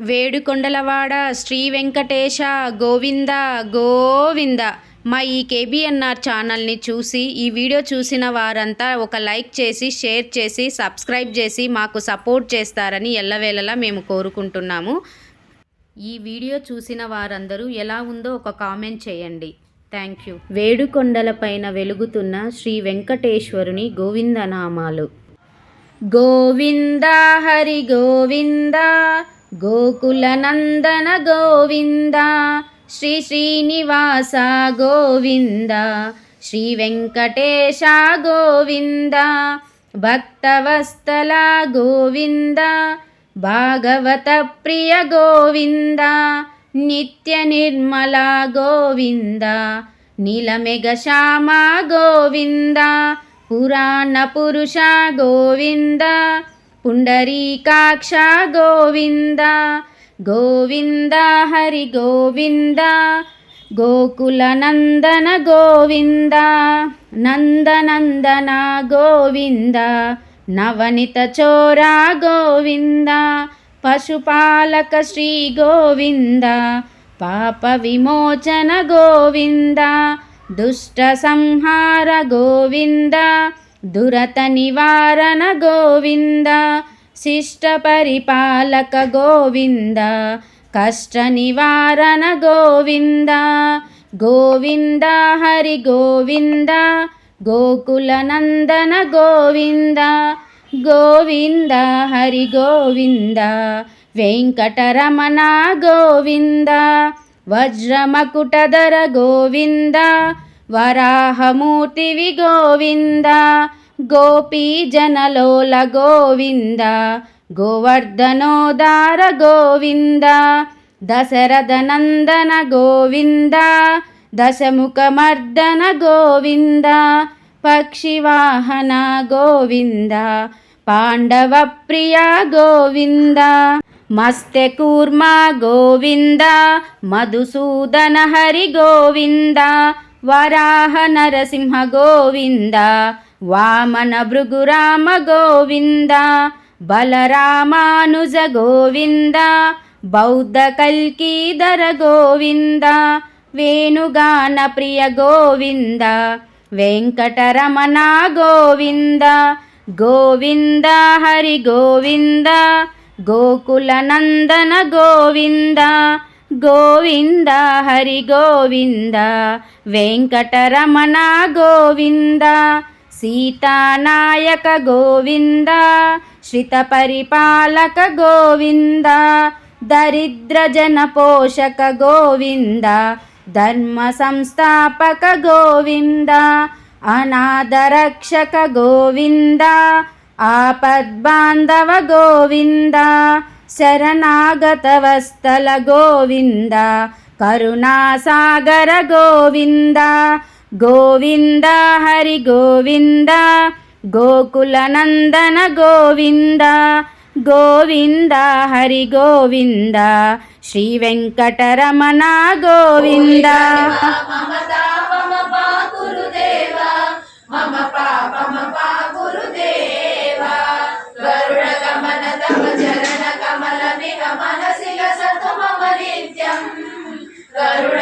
వేడుకొండలవాడ శ్రీ వెంకటేశ గోవింద గోవింద. మా ఈ కేబిఎన్ఆర్ ఛానల్ని చూసి ఈ వీడియో చూసిన వారంతా ఒక లైక్ చేసి షేర్ చేసి సబ్స్క్రైబ్ చేసి మాకు సపోర్ట్ చేస్తారని ఎల్లవేళలా మేము కోరుకుంటున్నాము. ఈ వీడియో చూసిన వారందరూ ఎలా ఉందో ఒక కామెంట్ చేయండి. Thank you. వేడుకొండలపైన వెలుగుతున్న శ్రీ వెంకటేశ్వరుని గోవిందనామాలు. గోవింద హరి గోవింద గోకుల నందన గోవింద శ్రీ శ్రీనివాస గోవింద శ్రీ వెంకటేశ గోవింద భక్తవస్తల గోవింద భాగవత ప్రియ గోవింద నిత్య నిర్మల గోవింద నీలమెగ శ్యామ గోవింద పురాణ పురుష గోవింద పుండరీకాక్ష గోవింద గోవింద హరి గోవింద గోకుల నందన గోవింద నందనందన దురత నివారణ గోవింద శిష్ట పరిపాలక గోవింద కష్ట నివారణ గోవింద గోవింద హరి గోవింద గోకుల నందన గోవింద గోవింద హరి గోవింద వెంకటరమణ గోవింద వజ్రమకుటధర గోవింద వరాహమూర్తివి గోవింద గోపీజనలోల గోవింద గోవర్ధనోదార గోవింద దశరథ నందన గోవింద దశముఖమర్దన గోవింద పక్షివాహన గోవింద పాండవ ప్రియ గోవింద మస్త్య కూర్మ గోవింద మధుసూదన హరి గోవింద వరాహ నరసింహ గోవింద వామన భృగురామ గోవింద బలరామానుజ గోవింద బౌద్ధ కల్కీధర గోవింద వేణుగాన ప్రియ గోవింద వెంకటరమణ గోవింద గోవింద హరి గోవింద గోకుల నందన గోవింద గోవింద హరి గోవింద వెంకటరమణ గోవింద సీతానాయక గోవింద శ్రిత పరిపాలక గోవింద దరిద్ర జన పోషక గోవింద ధర్మ సంస్థాపక గోవింద అనాథరక్షక గోవింద ఆపద్బాంధవ గోవింద శరణాగతవస్తల గోవింద కరుణాసాగర గోవింద గోవింద హరి గోవింద గోకులనందన గోవింద గోవింద హరి గోవింద శ్రీ వెంకటరమణ గోవింద. Thank you.